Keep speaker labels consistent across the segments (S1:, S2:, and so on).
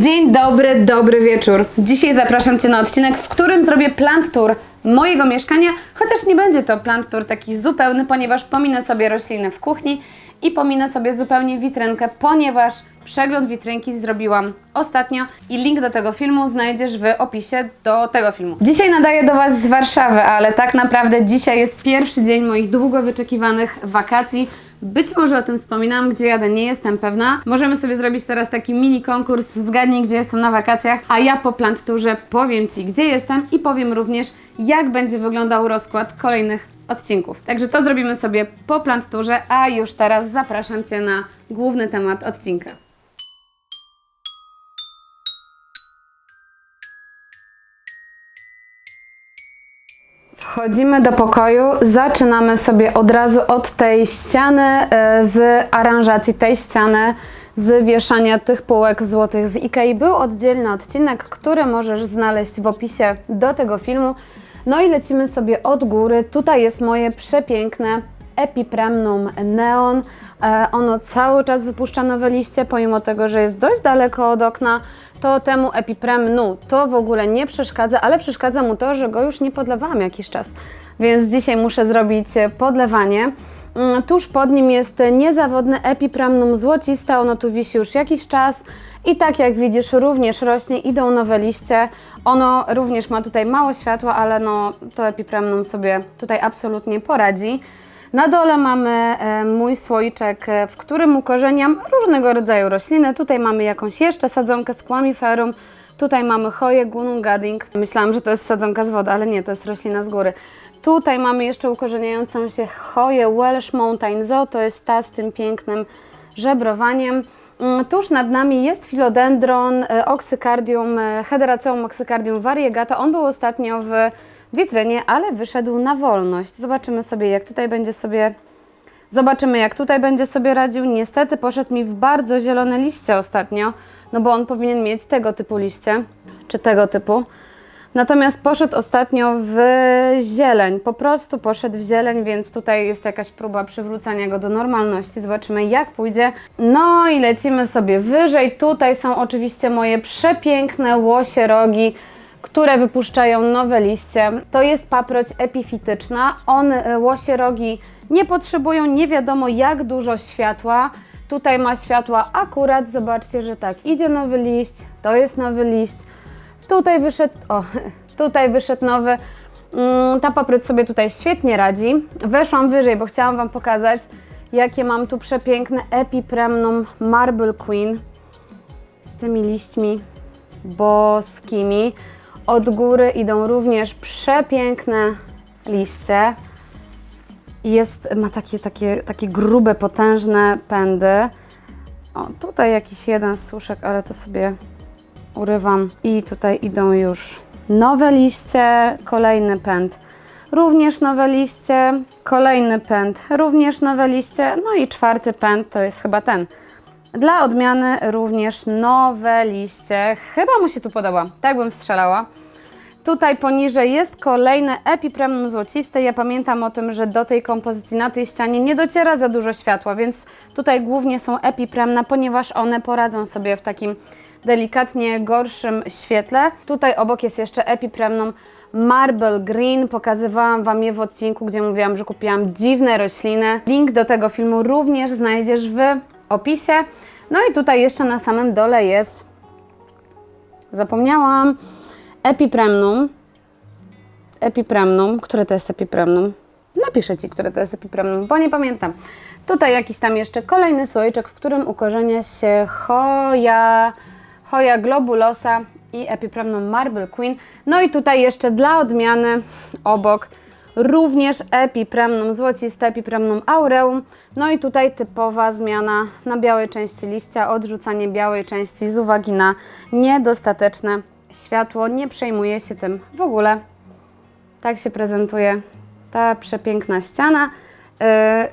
S1: Dzień dobry, dobry wieczór. Dzisiaj zapraszam Cię na odcinek, w którym zrobię plant tour mojego mieszkania, chociaż nie będzie to plant tour taki zupełny, ponieważ pominę sobie rośliny w kuchni i pominę sobie zupełnie witrynkę, ponieważ przegląd witrynki zrobiłam ostatnio i link do tego filmu znajdziesz w opisie do tego filmu. Dzisiaj nadaję do Was z Warszawy, ale tak naprawdę dzisiaj jest pierwszy dzień moich długo wyczekiwanych wakacji. Być może o tym wspominam, gdzie jadę, nie jestem pewna. Możemy sobie zrobić teraz taki mini konkurs, zgadnij gdzie jestem na wakacjach, a ja po planturze powiem Ci gdzie jestem i powiem również jak będzie wyglądał rozkład kolejnych odcinków. Także to zrobimy sobie po planturze, a już teraz zapraszam Cię na główny temat odcinka. Wchodzimy do pokoju, zaczynamy sobie od razu od tej ściany e, z aranżacji, tej ściany z wieszania tych półek złotych z Ikei. Był oddzielny odcinek, który możesz znaleźć w opisie do tego filmu. No i lecimy sobie od góry. Tutaj jest moje przepiękne Epipremnum Neon. E, Ono cały czas wypuszcza nowe liście, pomimo tego, że jest dość daleko od okna, to temu Epipremnu to w ogóle nie przeszkadza, ale przeszkadza mu to, że go już nie podlewałam jakiś czas. Więc dzisiaj muszę zrobić e, podlewanie. Mm, Tuż pod nim jest niezawodne Epipremnum złociste, ono tu wisi już jakiś czas i tak jak widzisz również rośnie, idą nowe liście. Ono również ma tutaj mało światła, ale no to Epipremnum sobie tutaj absolutnie poradzi. Na dole mamy e, mój słoiczek, e, w którym ukorzeniam różnego rodzaju rośliny. Tutaj mamy jakąś jeszcze sadzonkę z Quamiferum. Tutaj mamy choję Gunungading. Myślałam, że to jest sadzonka z wody, ale nie, to jest roślina z góry. Tutaj mamy jeszcze ukorzeniającą się choję Welsh Mountain Zoo. To jest ta z tym pięknym żebrowaniem. Mm, Tuż nad nami jest filodendron e, oxycardium, hederaceum oxycardium variegata. On był ostatnio w witrynie, ale wyszedł na wolność. Zobaczymy sobie, jak tutaj będzie sobie Zobaczymy, jak tutaj będzie sobie radził. Niestety poszedł mi w bardzo zielone liście ostatnio, no bo on powinien mieć tego typu liście, czy tego typu. Natomiast poszedł ostatnio w zieleń, po prostu poszedł w zieleń, więc tutaj jest jakaś próba przywrócenia go do normalności. Zobaczymy, jak pójdzie. No i lecimy sobie wyżej. Tutaj są oczywiście moje przepiękne łosie rogi, które wypuszczają nowe liście. To jest paproć epifityczna. One, łosie rogi, nie potrzebują nie wiadomo jak dużo światła. Tutaj ma światła akurat, zobaczcie, że tak, idzie nowy liść, to jest nowy liść. Tutaj wyszedł, o, tutaj wyszedł nowy. Mm, Ta paproć sobie tutaj świetnie radzi. Weszłam wyżej, bo chciałam Wam pokazać, jakie mam tu przepiękne Epipremnum Marble Queen z tymi liśćmi boskimi. Od góry idą również przepiękne liście. Jest, ma takie, takie, takie grube, potężne pędy. O, tutaj jakiś jeden suszek, ale to sobie urywam. I tutaj idą już nowe liście, kolejny pęd. Również nowe liście, kolejny pęd, również nowe liście, no i czwarty pęd to jest chyba ten. Dla odmiany również nowe liście. Chyba mu się tu podoba, tak bym strzelała. Tutaj poniżej jest kolejne epipremnum złociste. Ja pamiętam o tym, że do tej kompozycji na tej ścianie nie dociera za dużo światła, więc tutaj głównie są epipremna, ponieważ one poradzą sobie w takim delikatnie gorszym świetle. Tutaj obok jest jeszcze epipremnum Marble Green. Pokazywałam Wam je w odcinku, gdzie mówiłam, że kupiłam dziwne rośliny. Link do tego filmu również znajdziesz w opisie. No i tutaj jeszcze na samym dole jest, zapomniałam, Epipremnum. Epipremnum. Które to jest epipremnum? Napiszę Ci, które to jest epipremnum, bo nie pamiętam. Tutaj jakiś tam jeszcze kolejny słoiczek, w którym ukorzenia się Hoja, Hoja globulosa i epipremnum Marble Queen. No i tutaj jeszcze dla odmiany obok również epipremnum złociste, epipremnum aureum. No i tutaj typowa zmiana na białej części liścia, odrzucanie białej części z uwagi na niedostateczne światło. Nie przejmuję się tym w ogóle. Tak się prezentuje ta przepiękna ściana.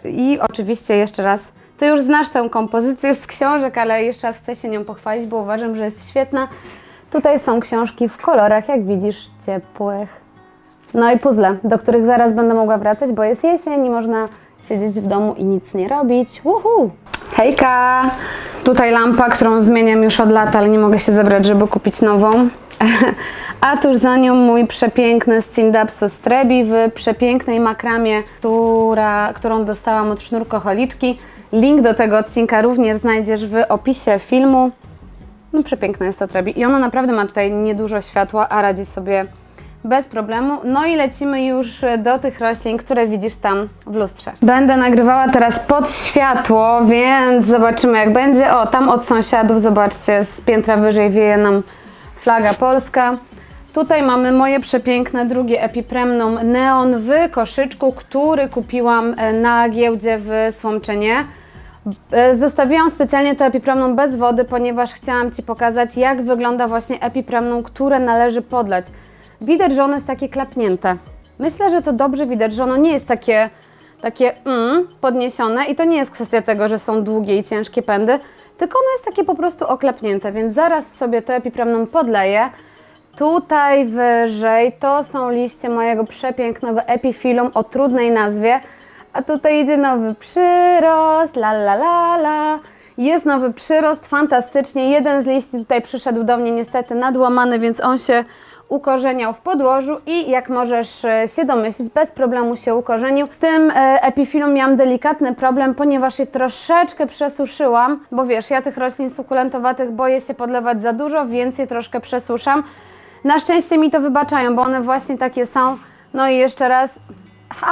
S1: Yy, I oczywiście jeszcze raz, Ty już znasz tę kompozycję z książek, ale jeszcze raz chcę się nią pochwalić, bo uważam, że jest świetna. Tutaj są książki w kolorach, jak widzisz, ciepłych. No i puzzle, do których zaraz będę mogła wracać, bo jest jesień i można siedzieć w domu i nic nie robić. Uhu! Hejka! Tutaj lampa, którą zmieniam już od lat, ale nie mogę się zebrać, żeby kupić nową. A tuż za nią mój przepiękny Stindapsus Trebi w przepięknej makramie, która, którą dostałam od sznurkoholiczki. Link do tego odcinka również znajdziesz w opisie filmu. No przepiękna jest ta Trebi i ona naprawdę ma tutaj niedużo światła, a radzi sobie bez problemu. No i lecimy już do tych roślin, które widzisz tam w lustrze. Będę nagrywała teraz pod światło, więc zobaczymy jak będzie. O, tam od sąsiadów, zobaczcie, z piętra wyżej wieje nam flaga polska. Tutaj mamy moje przepiękne drugie Epipremnum Neon w koszyczku, który kupiłam e, na giełdzie w Słomczynie. E, Zostawiłam specjalnie to epipremnum bez wody, ponieważ chciałam Ci pokazać, jak wygląda właśnie epipremnum, które należy podlać. Widać, że ono jest takie klapnięte. Myślę, że to dobrze widać, że ono nie jest takie, takie mm, podniesione i to nie jest kwestia tego, że są długie i ciężkie pędy, tylko ono jest takie po prostu oklepnięte, więc zaraz sobie to epipremnum podleję. Tutaj wyżej to są liście mojego przepięknego epifilum o trudnej nazwie, a tutaj idzie nowy przyrost, la la la la. Jest nowy przyrost, fantastycznie. Jeden z liści tutaj przyszedł do mnie niestety nadłamany, więc on się ukorzeniał w podłożu i jak możesz e, się domyślić, bez problemu się ukorzenił. Z tym e, epifilum miałam delikatny problem, ponieważ je troszeczkę przesuszyłam, bo wiesz, ja tych roślin sukulentowatych boję się podlewać za dużo, więc je troszkę przesuszam. Na szczęście mi to wybaczają, bo one właśnie takie są. No i jeszcze raz,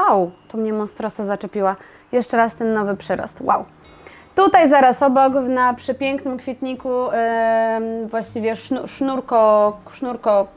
S1: au, to mnie monstrosa zaczepiła. Jeszcze raz ten nowy przyrost, wow. Tutaj zaraz obok, na przepięknym kwietniku, em, właściwie sznu- sznurko, sznurko,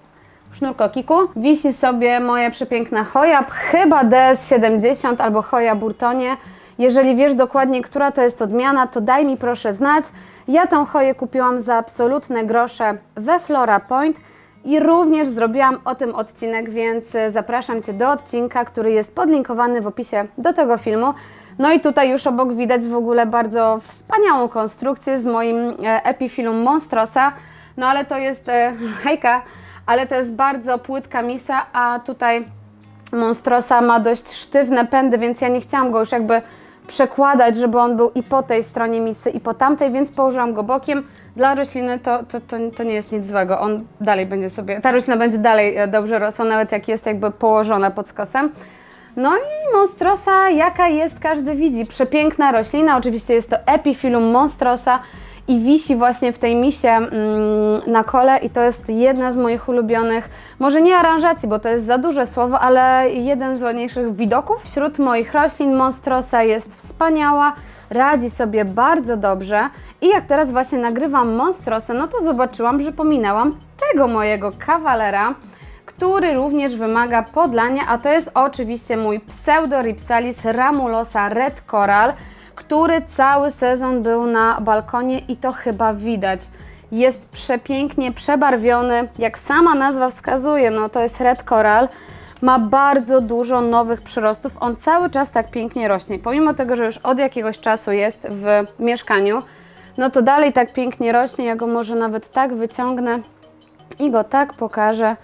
S1: sznurko kiku, wisi sobie moja przepiękna choja, chyba DS70 albo choja Burtonie. Jeżeli wiesz dokładnie, która to jest odmiana, to daj mi proszę znać. Ja tą choję kupiłam za absolutne grosze we Flora Point i również zrobiłam o tym odcinek, więc e, zapraszam Cię do odcinka, który jest podlinkowany w opisie do tego filmu. No i tutaj już obok widać w ogóle bardzo wspaniałą konstrukcję z moim e, Epifilum Monstrosa. No ale to jest, e, hejka, ale to jest bardzo płytka misa, a tutaj Monstrosa ma dość sztywne pędy, więc ja nie chciałam go już jakby przekładać, żeby on był i po tej stronie misy, i po tamtej, więc położyłam go bokiem. Dla rośliny to, to, to, to nie jest nic złego, on dalej będzie sobie, ta roślina będzie dalej e, dobrze rosła, nawet jak jest jakby położona pod skosem. No i Monstrosa, jaka jest, każdy widzi. Przepiękna roślina, oczywiście jest to Epifilum Monstrosa i wisi właśnie w tej misie mm, na kole i to jest jedna z moich ulubionych, może nie aranżacji, bo to jest za duże słowo, ale jeden z ładniejszych widoków. Wśród moich roślin Monstrosa jest wspaniała, radzi sobie bardzo dobrze i jak teraz właśnie nagrywam Monstrosę, no to zobaczyłam, że pominęłam tego mojego kawalera, który również wymaga podlania, a to jest oczywiście mój Pseudoripsalis ramulosa red coral, który cały sezon był na balkonie i to chyba widać. Jest przepięknie przebarwiony, jak sama nazwa wskazuje, no to jest red coral. Ma bardzo dużo nowych przyrostów, on cały czas tak pięknie rośnie. Pomimo tego, że już od jakiegoś czasu jest w mieszkaniu, no to dalej tak pięknie rośnie, ja go może nawet tak wyciągnę i go tak pokażę.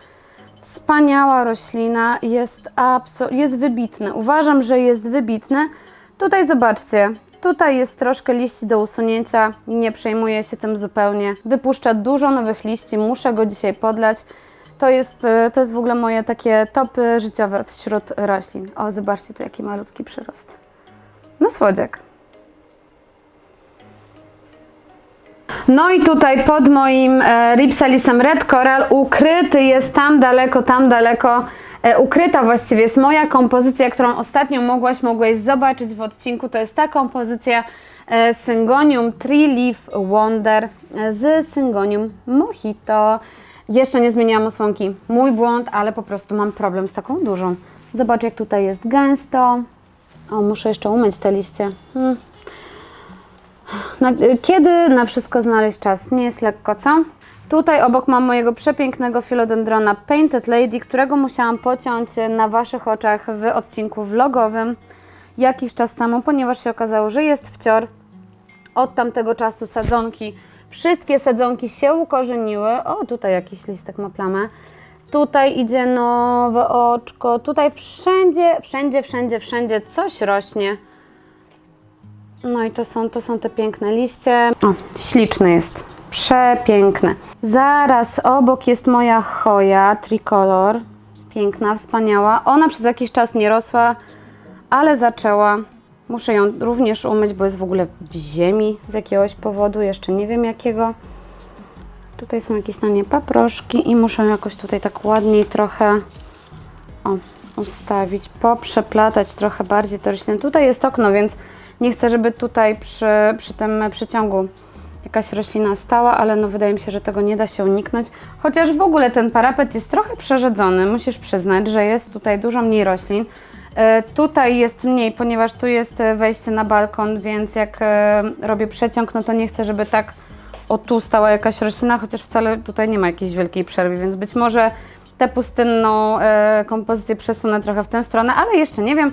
S1: Wspaniała roślina, jest, abso- jest wybitny. Uważam, że jest wybitny. Tutaj zobaczcie, tutaj jest troszkę liści do usunięcia, nie przejmuję się tym zupełnie. Wypuszcza dużo nowych liści, muszę go dzisiaj podlać. To jest, e, to jest w ogóle moje takie topy życiowe wśród roślin. O, zobaczcie tu jaki malutki przyrost. No słodziak. No i tutaj pod moim e, Ripsalisem Red Coral ukryty jest tam daleko, tam daleko, ukryta właściwie jest moja kompozycja, którą ostatnio mogłaś, mogłeś zobaczyć w odcinku. To jest ta kompozycja e, Syngonium Tree Leaf Wonder e, z Syngonium Mojito. Jeszcze nie zmieniłam osłonki. Mój błąd, ale po prostu mam problem z taką dużą. Zobacz jak tutaj jest gęsto. O, muszę jeszcze umyć te liście. Hmm. Kiedy na wszystko znaleźć czas? Nie jest lekko, co? Tutaj obok mam mojego przepięknego philodendrona Painted Lady, którego musiałam pociąć na Waszych oczach w odcinku vlogowym jakiś czas temu, ponieważ się okazało, że jest wcior. Od tamtego czasu sadzonki, wszystkie sadzonki się ukorzeniły. O, tutaj jakiś listek ma plamę. Tutaj idzie nowe oczko. Tutaj wszędzie, wszędzie, wszędzie, wszędzie coś rośnie. No i to są, to są te piękne liście. O, śliczny jest. Przepiękny. Zaraz obok jest moja choja tricolor. Piękna, wspaniała. Ona przez jakiś czas nie rosła, ale zaczęła. Muszę ją również umyć, bo jest w ogóle w ziemi z jakiegoś powodu, jeszcze nie wiem jakiego. Tutaj są jakieś na nie paproszki i muszę jakoś tutaj tak ładniej trochę o, ustawić, poprzeplatać trochę bardziej rośliny. Tutaj jest okno, więc nie chcę, żeby tutaj przy, przy tym przeciągu jakaś roślina stała, ale no wydaje mi się, że tego nie da się uniknąć. Chociaż w ogóle ten parapet jest trochę przerzedzony, musisz przyznać, że jest tutaj dużo mniej roślin. E, Tutaj jest mniej, ponieważ tu jest e, wejście na balkon, więc jak e, robię przeciąg, no to nie chcę, żeby tak o tu stała jakaś roślina, chociaż wcale tutaj nie ma jakiejś wielkiej przerwy, więc być może tę pustynną kompozycję przesunę trochę w tę stronę, ale jeszcze nie wiem.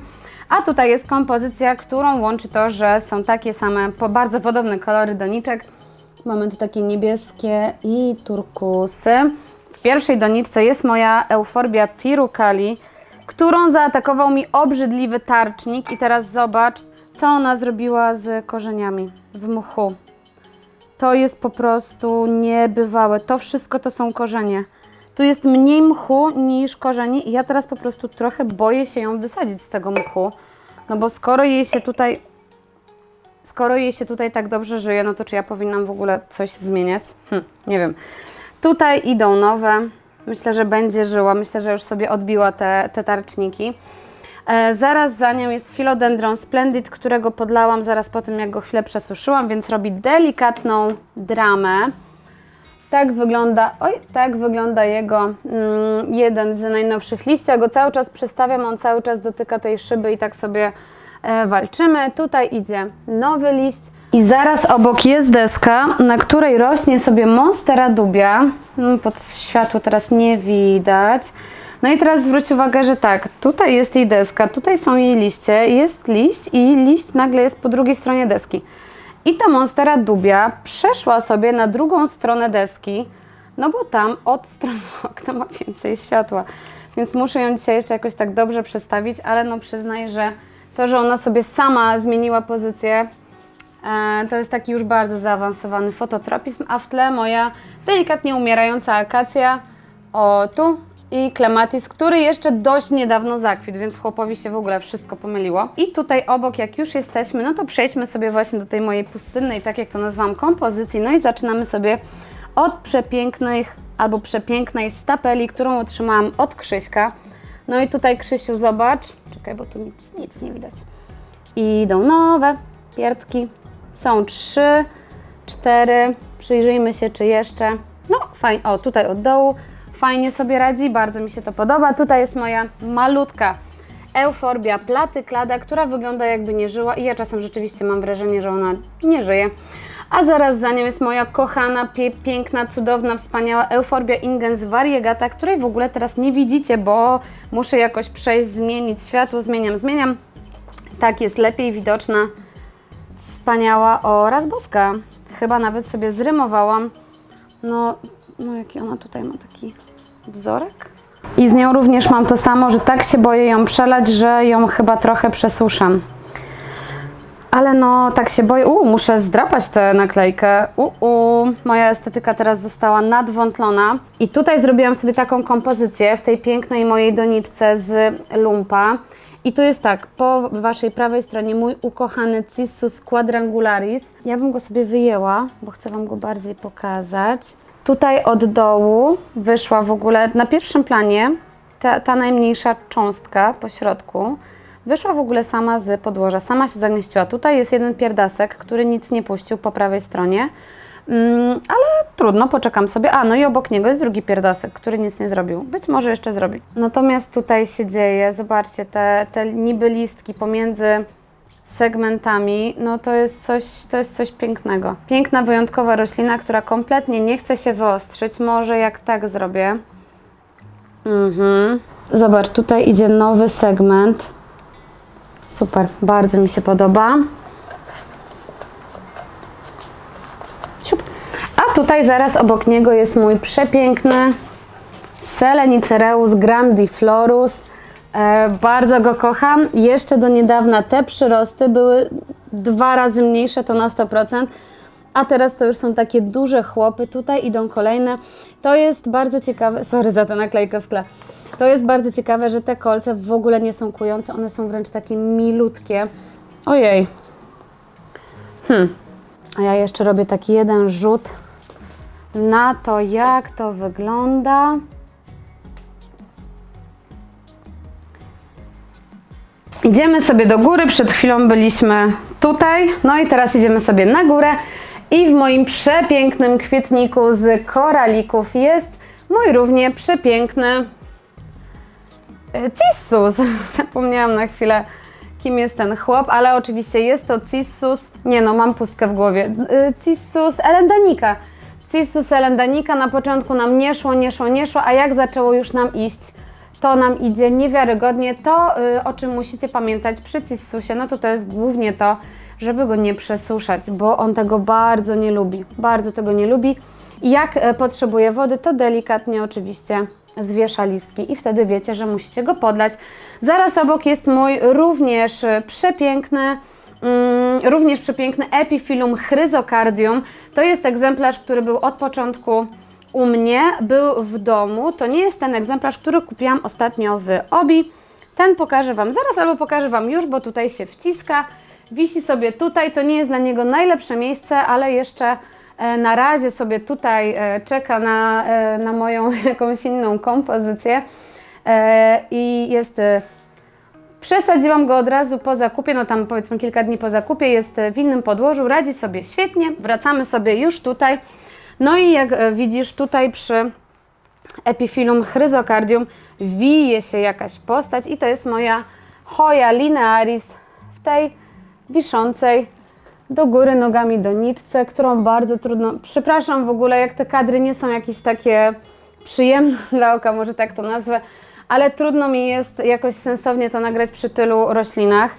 S1: A tutaj jest kompozycja, którą łączy to, że są takie same, bardzo podobne kolory doniczek. Mamy tu takie niebieskie i turkusy. W pierwszej doniczce jest moja Euforbia Tirucali, którą zaatakował mi obrzydliwy tarcznik i teraz zobacz, co ona zrobiła z korzeniami w mchu. To jest po prostu niebywałe. To wszystko to są korzenie. Tu jest mniej mchu niż korzeni i ja teraz po prostu trochę boję się ją wysadzić z tego mchu. No bo skoro jej się tutaj skoro jej się tutaj tak dobrze żyje, no to czy ja powinnam w ogóle coś zmieniać? Hm, nie wiem. Tutaj idą nowe. Myślę, że będzie żyła. Myślę, że już sobie odbiła te, te tarczniki. E, zaraz za nią jest Philodendron Splendid, którego podlałam zaraz po tym, jak go chwilę przesuszyłam, więc robi delikatną dramę. Tak wygląda, oj, tak wygląda jego mm, jeden z najnowszych liści. Ja go cały czas przestawiam, on cały czas dotyka tej szyby i tak sobie walczymy. Tutaj idzie nowy liść i zaraz obok jest deska, na której rośnie sobie Monstera dubia. Mm, Pod światło teraz nie widać. No i teraz zwróć uwagę, że tak, tutaj jest jej deska, tutaj są jej liście, jest liść i liść nagle jest po drugiej stronie deski. I ta monstera dubia przeszła sobie na drugą stronę deski, no bo tam od strony okna ma więcej światła. Więc muszę ją dzisiaj jeszcze jakoś tak dobrze przestawić, ale no przyznaj, że to, że ona sobie sama zmieniła pozycję, e, to jest taki już bardzo zaawansowany fototropizm, a w tle moja delikatnie umierająca akacja, o tu, i klematis, który jeszcze dość niedawno zakwitł, więc chłopowi się w ogóle wszystko pomyliło. I tutaj obok, jak już jesteśmy, no to przejdźmy sobie właśnie do tej mojej pustynnej, tak jak to nazwałam, kompozycji. No i zaczynamy sobie od przepięknych albo przepięknej stapeli, którą otrzymałam od Krzyśka. No i tutaj Krzysiu, zobacz. Czekaj, bo tu nic, nic nie widać. Idą nowe pierdki. Są trzy, cztery. Przyjrzyjmy się, czy jeszcze. No, fajnie. O, tutaj od dołu. Fajnie sobie radzi, bardzo mi się to podoba. Tutaj jest moja malutka Euforbia platyklada, która wygląda jakby nie żyła i ja czasem rzeczywiście mam wrażenie, że ona nie żyje. A zaraz za nią jest moja kochana, pie piękna, cudowna, wspaniała Euforbia ingens variegata, której w ogóle teraz nie widzicie, bo muszę jakoś przejść, zmienić światło, zmieniam, zmieniam. Tak jest lepiej widoczna, wspaniała oraz boska. Chyba nawet sobie zrymowałam. No, no jaki ona tutaj ma taki wzorek. I z nią również mam to samo, że tak się boję ją przelać, że ją chyba trochę przesuszam. Ale no, tak się boję. U, muszę zdrapać tę naklejkę. U, u, moja estetyka teraz została nadwątlona. I tutaj zrobiłam sobie taką kompozycję w tej pięknej mojej doniczce z lumpa. I tu jest tak, po waszej prawej stronie mój ukochany Cissus quadrangularis. Ja bym go sobie wyjęła, bo chcę wam go bardziej pokazać. Tutaj od dołu wyszła w ogóle na pierwszym planie ta, ta najmniejsza cząstka po środku. Wyszła w ogóle sama z podłoża, sama się zagnieściła. Tutaj jest jeden pierdasek, który nic nie puścił po prawej stronie, mm, ale trudno, poczekam sobie. A, no i obok niego jest drugi pierdasek, który nic nie zrobił. Być może jeszcze zrobi. Natomiast tutaj się dzieje, zobaczcie, te, te niby listki pomiędzy segmentami, no to jest coś, to jest coś pięknego. Piękna, wyjątkowa roślina, która kompletnie nie chce się wyostrzyć. Może jak tak zrobię. Mhm. Zobacz, tutaj idzie nowy segment. Super, bardzo mi się podoba. A tutaj zaraz obok niego jest mój przepiękny Selenicereus grandiflorus. E, bardzo go kocham. Jeszcze do niedawna te przyrosty były dwa razy mniejsze, to na 100%. A teraz to już są takie duże chłopy, tutaj idą kolejne. To jest bardzo ciekawe, sorry za tę naklejkę w tle. To jest bardzo ciekawe, że te kolce w ogóle nie są kujące, one są wręcz takie milutkie. Ojej. Hmm. A ja jeszcze robię taki jeden rzut na to, jak to wygląda. Idziemy sobie do góry, przed chwilą byliśmy tutaj, no i teraz idziemy sobie na górę i w moim przepięknym kwietniku z koralików jest mój równie przepiękny e, Cissus. Zapomniałam na chwilę, kim jest ten chłop, ale oczywiście jest to Cissus, nie no, mam pustkę w głowie, E, Cissus elendanika. Cissus elendanika na początku nam nie szło, nie szło, nie szło, a jak zaczęło już nam iść, to nam idzie niewiarygodnie. To, y, o czym musicie pamiętać przy Cissusie, no to to jest głównie to, żeby go nie przesuszać, bo on tego bardzo nie lubi. Bardzo tego nie lubi. I jak e, potrzebuje wody, to delikatnie oczywiście zwiesza listki i wtedy wiecie, że musicie go podlać. Zaraz obok jest mój również e, przepiękny, mm, również przepiękny Epiphyllum chryzocardium. To jest egzemplarz, który był od początku u mnie, był w domu. To nie jest ten egzemplarz, który kupiłam ostatnio w Obi. Ten pokażę Wam zaraz albo pokażę Wam już, bo tutaj się wciska. Wisi sobie tutaj, to nie jest dla niego najlepsze miejsce, ale jeszcze e, na razie sobie tutaj e, czeka na, e, na moją jakąś inną kompozycję. I jest Przesadziłam go od razu po zakupie, no tam powiedzmy kilka dni po zakupie, jest w innym podłożu, radzi sobie świetnie, wracamy sobie już tutaj. No i jak widzisz tutaj przy Epiphyllum chryzocardium wije się jakaś postać i to jest moja Hoya linearis w tej wiszącej do góry nogami doniczce, którą bardzo trudno... Przepraszam w ogóle, jak te kadry nie są jakieś takie przyjemne dla oka, może tak to nazwę, ale trudno mi jest jakoś sensownie to nagrać przy tylu roślinach.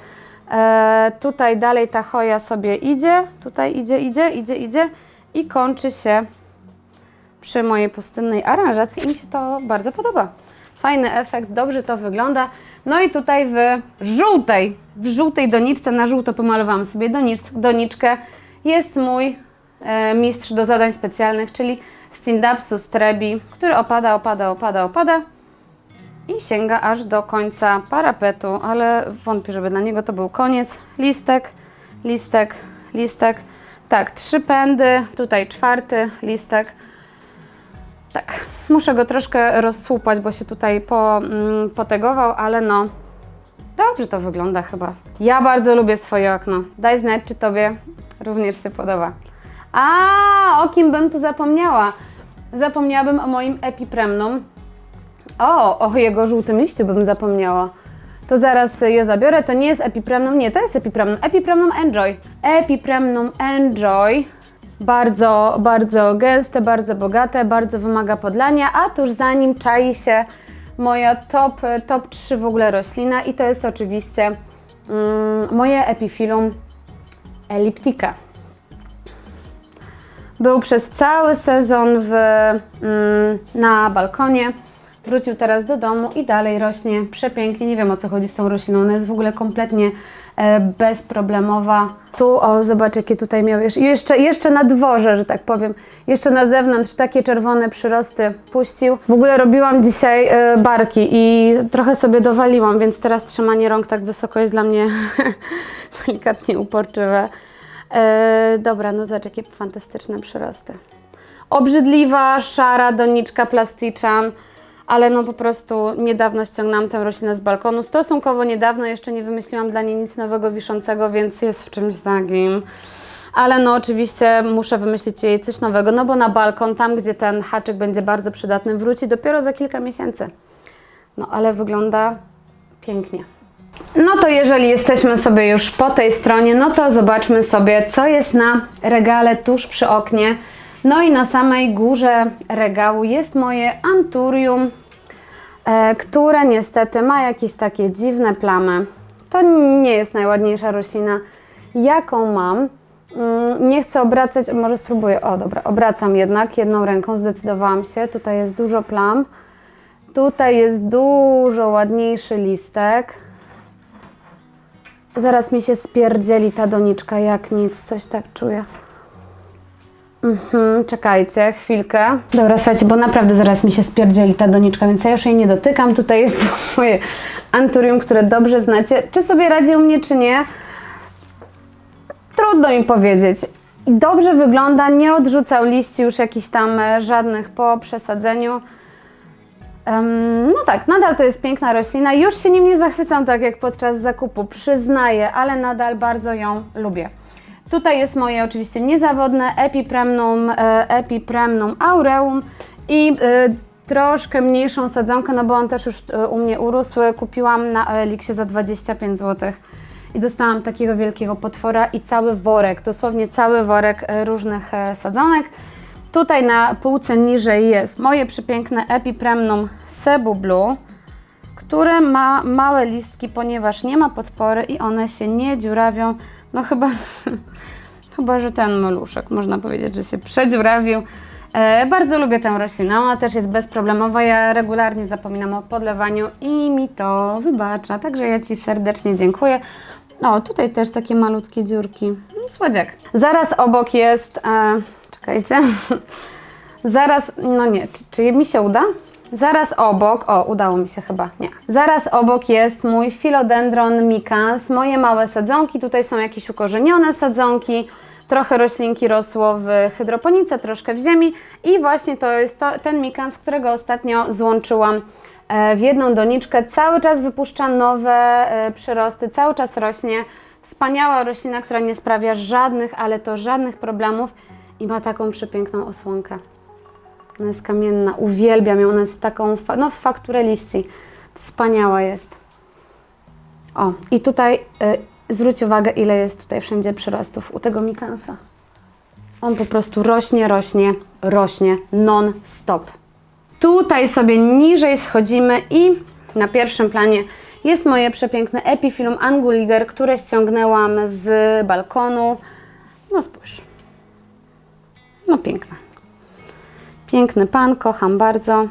S1: E, tutaj dalej ta hoja sobie idzie, tutaj idzie, idzie, idzie, idzie i kończy się przy mojej pustynnej aranżacji i mi się to bardzo podoba. Fajny efekt, dobrze to wygląda. No i tutaj w żółtej, w żółtej doniczce, na żółto pomalowałam sobie donicz, doniczkę, jest mój e, mistrz do zadań specjalnych, czyli Stindapsus trebi, który opada, opada, opada, opada i sięga aż do końca parapetu, ale wątpię, żeby na niego to był koniec. Listek, listek, listek. Tak, trzy pędy, tutaj czwarty listek. Tak, muszę go troszkę rozsłupać, bo się tutaj po, mm, potegował, ale no, dobrze to wygląda chyba. Ja bardzo lubię swoje okno. Daj znać, czy Tobie również się podoba. A, o kim bym tu zapomniała? Zapomniałabym o moim epipremnum. O, o jego żółtym liściu bym zapomniała. To zaraz je zabiorę. To nie jest epipremnum, nie, to jest epipremnum. Epipremnum Enjoy. Epipremnum Enjoy. Bardzo, bardzo gęste, bardzo bogate, bardzo wymaga podlania, a tuż za nim czai się moja top, top 3 w ogóle roślina i to jest oczywiście mm, moje Epiphyllum elliptica. Był przez cały sezon w, mm, na balkonie. Wrócił teraz do domu i dalej rośnie przepięknie. Nie wiem o co chodzi z tą rośliną. Ona jest w ogóle kompletnie bezproblemowa. Tu, o, zobacz, jakie tutaj miał jeszcze, jeszcze na dworze, że tak powiem. Jeszcze na zewnątrz takie czerwone przyrosty puścił. W ogóle robiłam dzisiaj e, barki i trochę sobie dowaliłam, więc teraz trzymanie rąk tak wysoko jest dla mnie delikatnie uporczywe. E, dobra, no zobacz, jakie fantastyczne przyrosty. Obrzydliwa, szara doniczka plasticzan, ale no po prostu niedawno ściągnęłam tę roślinę z balkonu. Stosunkowo niedawno, jeszcze nie wymyśliłam dla niej nic nowego wiszącego, więc jest w czymś takim. Ale no oczywiście muszę wymyślić jej coś nowego, no bo na balkon, tam gdzie ten haczyk będzie bardzo przydatny, wróci dopiero za kilka miesięcy. No ale wygląda pięknie. No to jeżeli jesteśmy sobie już po tej stronie, no to zobaczmy sobie, co jest na regale tuż przy oknie. No i na samej górze regału jest moje Anturium, e, które niestety ma jakieś takie dziwne plamy. To nie jest najładniejsza roślina, jaką mam. Mm, Nie chcę obracać, może spróbuję. O, dobra, obracam jednak jedną ręką, zdecydowałam się. Tutaj jest dużo plam. Tutaj jest dużo ładniejszy listek. Zaraz mi się spierdzieli ta doniczka, jak nic, coś tak czuję. Mhm, czekajcie, chwilkę. Dobra, słuchajcie, bo naprawdę zaraz mi się spierdzieli ta doniczka, więc ja już jej nie dotykam. Tutaj jest to moje anturium, które dobrze znacie. Czy sobie radzi u mnie, czy nie? Trudno mi powiedzieć. Dobrze wygląda, nie odrzucał liści już jakichś tam e, żadnych po przesadzeniu. Em, no tak, nadal to jest piękna roślina. Już się nim nie zachwycam tak jak podczas zakupu, przyznaję, ale nadal bardzo ją lubię. Tutaj jest moje oczywiście niezawodne Epipremnum, Epipremnum aureum i e, troszkę mniejszą sadzonkę, no bo on też już e, u mnie urósł. Kupiłam na Elixie za 25 zł i dostałam takiego wielkiego potwora i cały worek, dosłownie cały worek e, różnych sadzonek. Tutaj na półce niżej jest moje przepiękne Epipremnum Cebu Blue, które ma małe listki, ponieważ nie ma podpory i one się nie dziurawią. No chyba, chyba że ten maluszek, można powiedzieć, że się przedziurawił. E, bardzo lubię tę roślinę, ona też jest bezproblemowa. Ja regularnie zapominam o podlewaniu i mi to wybacza, także ja Ci serdecznie dziękuję. O, tutaj też takie malutkie dziurki. No, Słodziak. Zaraz obok jest. E, czekajcie. Zaraz, no nie, czy, czy mi się uda? Zaraz obok, o, udało mi się chyba, nie. Zaraz obok jest mój philodendron micans, moje małe sadzonki. Tutaj są jakieś ukorzenione sadzonki. Trochę roślinki rosło w hydroponice, troszkę w ziemi. I właśnie to jest to, ten mikans, którego ostatnio złączyłam e, w jedną doniczkę. Cały czas wypuszcza nowe e, przyrosty, cały czas rośnie. Wspaniała roślina, która nie sprawia żadnych, ale to żadnych problemów i ma taką przepiękną osłonkę. Ona jest kamienna, uwielbiam ją, ona jest w taką, no w fakturę liści. Wspaniała jest. O, i tutaj y, zwróć uwagę, ile jest tutaj wszędzie przyrostów u tego mikansa. On po prostu rośnie, rośnie, rośnie non-stop. Tutaj sobie niżej schodzimy i na pierwszym planie jest moje przepiękne Epiphyllum anguliger, które ściągnęłam z balkonu. No spójrz. No piękne. Piękny pan, kocham bardzo.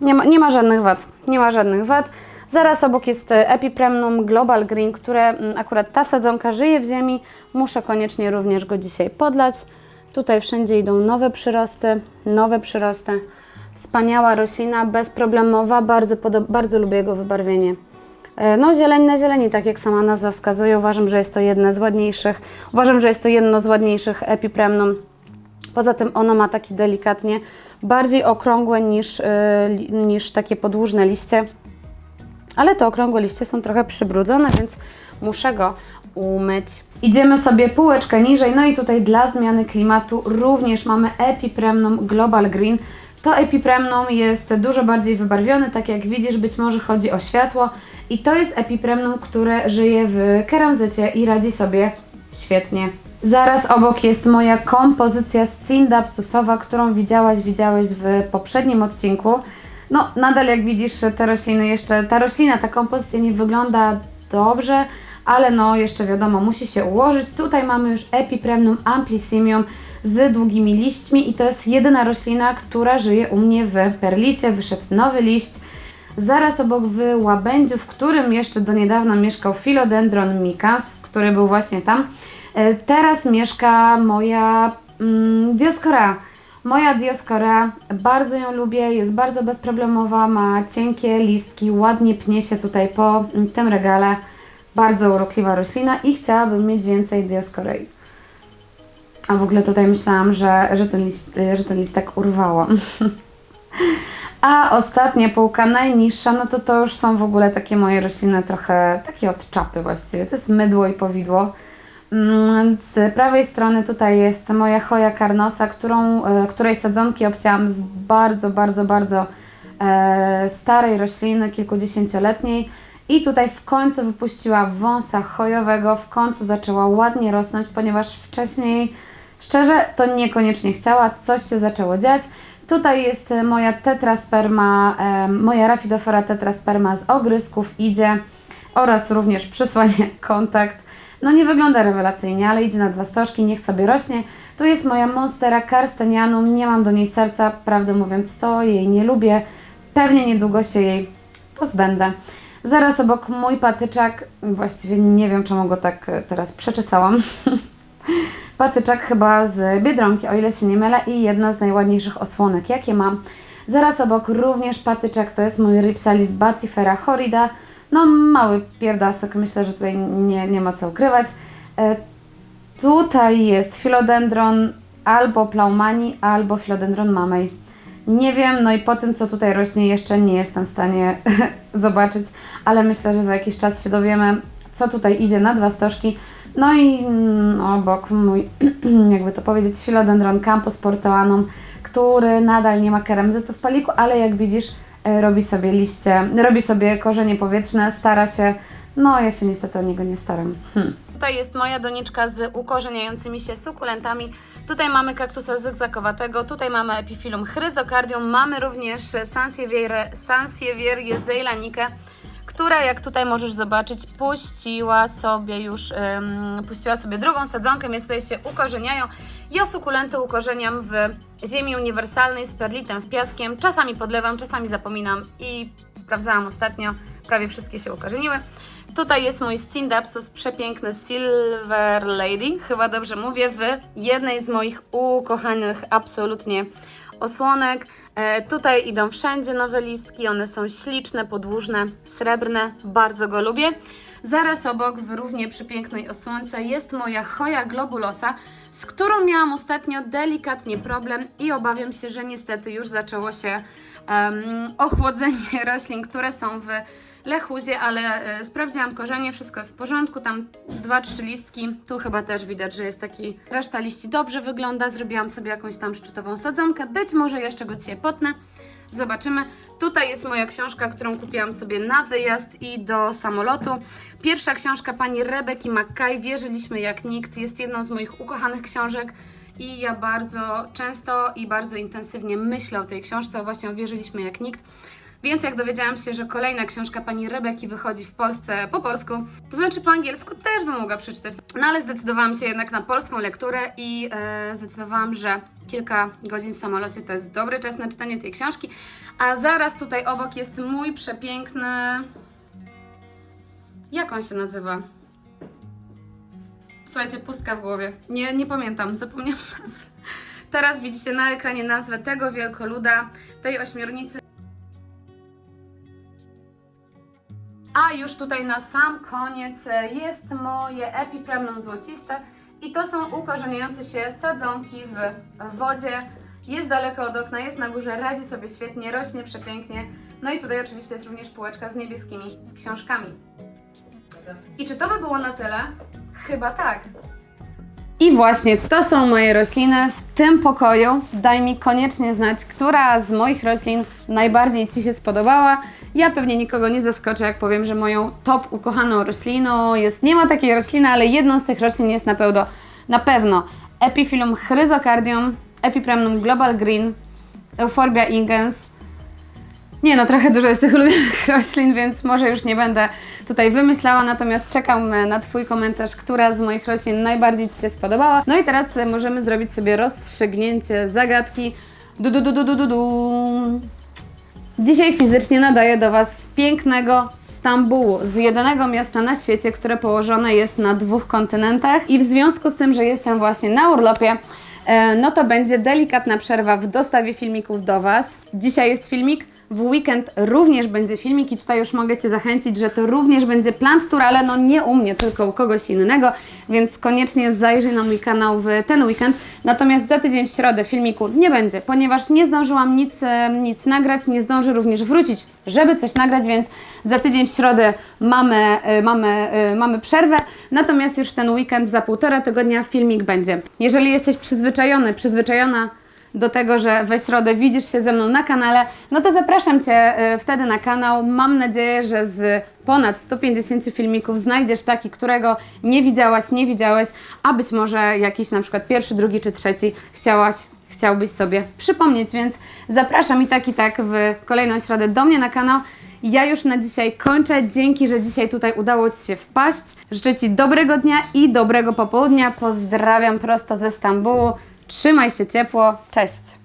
S1: Nie ma, nie ma żadnych wad. Nie ma żadnych wad. Zaraz obok jest e, Epipremnum Global Green, które mm, akurat ta sadzonka żyje w ziemi. Muszę koniecznie również go dzisiaj podlać. Tutaj wszędzie idą nowe przyrosty, nowe przyrosty. Wspaniała roślina, bezproblemowa, bardzo, bardzo lubię jego wybarwienie. E, No zieleń na zieleni, tak jak sama nazwa wskazuje. Uważam, że jest to jedne z ładniejszych, uważam, że jest to jedno z ładniejszych Epipremnum. Poza tym ono ma takie delikatnie bardziej okrągłe niż, y, niż takie podłużne liście. Ale te okrągłe liście są trochę przybrudzone, więc muszę go umyć. Idziemy sobie półeczkę niżej, no i tutaj dla zmiany klimatu również mamy Epipremnum Global Green. To Epipremnum jest dużo bardziej wybarwione, tak jak widzisz, być może chodzi o światło. I to jest Epipremnum, które żyje w keramzycie i radzi sobie świetnie. Zaraz obok jest moja kompozycja Scindapsusowa, którą widziałaś, widziałeś w poprzednim odcinku. No, nadal jak widzisz, te rośliny jeszcze, ta roślina, ta kompozycja nie wygląda dobrze, ale no jeszcze wiadomo, musi się ułożyć. Tutaj mamy już Epipremnum amplissimium z długimi liśćmi i to jest jedyna roślina, która żyje u mnie w perlicie. Wyszedł nowy liść. Zaraz obok w łabędziu, w którym jeszcze do niedawna mieszkał Philodendron micans, który był właśnie tam. E, Teraz mieszka moja mm, Dioskora. Moja Dioskora, bardzo ją lubię, jest bardzo bezproblemowa, ma cienkie listki, ładnie pnie się tutaj po tym regale. Bardzo urokliwa roślina i chciałabym mieć więcej Dioskorei. A w ogóle tutaj myślałam, że, że, ten, list, że ten listek urwało. A ostatnia półka, najniższa, no to to już są w ogóle takie moje rośliny trochę takie od czapy właściwie. To jest mydło i powidło. Mm, Z prawej strony tutaj jest moja choja carnosa, którą, e, której sadzonki obcięłam z bardzo, bardzo, bardzo e, starej rośliny, kilkudziesięcioletniej. I tutaj w końcu wypuściła wąsa chojowego, w końcu zaczęła ładnie rosnąć, ponieważ wcześniej, szczerze, to niekoniecznie chciała, coś się zaczęło dziać. Tutaj jest moja tetrasperma, e, moja Rhaphidophora tetrasperma z ogrysków idzie oraz również przysłanie kontakt. No nie wygląda rewelacyjnie, ale idzie na dwa stożki, niech sobie rośnie. Tu jest moja Monstera Carstenianum, nie mam do niej serca, prawdę mówiąc to jej nie lubię. Pewnie niedługo się jej pozbędę. Zaraz obok mój patyczak, właściwie nie wiem czemu go tak e, teraz przeczesałam. patyczak chyba z Biedronki, o ile się nie mylę i jedna z najładniejszych osłonek, jakie mam. Zaraz obok również patyczak, to jest mój Ripsalis Bacifera horrida. No mały pierdasek, myślę, że tutaj nie, nie ma co ukrywać. E, Tutaj jest filodendron albo plaumani, albo filodendron mamej. Nie wiem, no i po tym, co tutaj rośnie, jeszcze nie jestem w stanie zobaczyć, ale myślę, że za jakiś czas się dowiemy, co tutaj idzie na dwa stożki. No i mm, obok mój, jakby to powiedzieć, filodendron campus portoanum, który nadal nie ma keramzytu w paliku, ale jak widzisz, robi sobie liście, robi sobie korzenie powietrzne, stara się, no ja się niestety o niego nie staram. Hmm. Tutaj jest moja doniczka z ukorzeniającymi się sukulentami. Tutaj mamy kaktusa zygzakowatego, tutaj mamy epifilum chryzokardium, mamy również Sansevieria Sansevieria zeilanikę, która jak tutaj możesz zobaczyć puściła sobie już, ym, puściła sobie drugą sadzonkę, więc tutaj się ukorzeniają. Ja sukulenty ukorzeniam w ziemi uniwersalnej z perlitem w piaskiem. Czasami podlewam, czasami zapominam i sprawdzałam ostatnio, prawie wszystkie się ukorzeniły. Tutaj jest mój Scindapsus, przepiękny Silver Lady, chyba dobrze mówię, w jednej z moich ukochanych absolutnie osłonek. E, tutaj idą wszędzie nowe listki, one są śliczne, podłużne, srebrne, bardzo go lubię. Zaraz obok, w równie przepięknej osłonce, jest moja Hoja globulosa, z którą miałam ostatnio delikatnie problem i obawiam się, że niestety już zaczęło się em, ochłodzenie roślin, które są w lechuzie, ale e, sprawdziłam korzenie, wszystko jest w porządku, tam dwa, trzy listki, tu chyba też widać, że jest taki, reszta liści dobrze wygląda, zrobiłam sobie jakąś tam szczytową sadzonkę, być może jeszcze go dzisiaj potnę, zobaczymy. Tutaj jest moja książka, którą kupiłam sobie na wyjazd i do samolotu. Pierwsza książka pani Rebeki McKay, Wierzyliśmy jak nikt, jest jedną z moich ukochanych książek i ja bardzo często i bardzo intensywnie myślę o tej książce, o właśnie o Wierzyliśmy jak nikt. Więc jak dowiedziałam się, że kolejna książka pani Rebeki wychodzi w Polsce po polsku, to znaczy po angielsku też bym mogła przeczytać. No ale zdecydowałam się jednak na polską lekturę i e, zdecydowałam, że kilka godzin w samolocie to jest dobry czas na czytanie tej książki. A zaraz tutaj obok jest mój przepiękny. Jak on się nazywa? Słuchajcie, pustka w głowie. Nie, nie pamiętam, zapomniałam nazwy. Teraz widzicie na ekranie nazwę tego wielkoluda, tej ośmiornicy. A już tutaj na sam koniec e, jest moje epipremnum złociste i to są ukorzeniające się sadzonki w wodzie. Jest daleko od okna, jest na górze, radzi sobie świetnie, rośnie przepięknie. No i tutaj oczywiście jest również półeczka z niebieskimi książkami. I czy to by było na tyle? Chyba tak. I właśnie to są moje rośliny w tym pokoju. Daj mi koniecznie znać, która z moich roślin najbardziej Ci się spodobała. Ja pewnie nikogo nie zaskoczę, jak powiem, że moją top ukochaną rośliną jest, nie ma takiej rośliny, ale jedną z tych roślin jest na pewno, na pewno Epiphyllum chryzocardium, Epipremnum global green, Euphorbia ingens, nie no, trochę dużo jest tych ulubionych roślin, więc może już nie będę tutaj wymyślała, natomiast czekam e, na Twój komentarz, która z moich roślin najbardziej Ci się spodobała. No i teraz e, możemy zrobić sobie rozstrzygnięcie zagadki. Du, du, du, du, du, du, du. Dzisiaj fizycznie nadaję do Was z pięknego Stambułu, z jedynego miasta na świecie, które położone jest na dwóch kontynentach i w związku z tym, że jestem właśnie na urlopie, e, no to będzie delikatna przerwa w dostawie filmików do Was. Dzisiaj jest filmik, w weekend również będzie filmik i tutaj już mogę Cię zachęcić, że to również będzie plant tour, ale no nie u mnie, tylko u kogoś innego, więc koniecznie zajrzyj na mój kanał w ten weekend. Natomiast za tydzień w środę filmiku nie będzie, ponieważ nie zdążyłam nic, e, nic nagrać, nie zdążę również wrócić, żeby coś nagrać, więc za tydzień w środę mamy, e, mamy, e, mamy przerwę, natomiast już w ten weekend za półtora tygodnia filmik będzie. Jeżeli jesteś przyzwyczajony, przyzwyczajona do tego, że we środę widzisz się ze mną na kanale, no to zapraszam Cię y, wtedy na kanał. Mam nadzieję, że z ponad 150 filmików znajdziesz taki, którego nie widziałaś, nie widziałeś, a być może jakiś na przykład pierwszy, drugi czy trzeci chciałaś chciałbyś sobie przypomnieć, więc zapraszam i tak i tak w kolejną środę do mnie na kanał. Ja już na dzisiaj kończę. Dzięki, że dzisiaj tutaj udało Ci się wpaść. Życzę Ci dobrego dnia i dobrego popołudnia. Pozdrawiam prosto ze Stambułu. Trzymaj się ciepło. Cześć!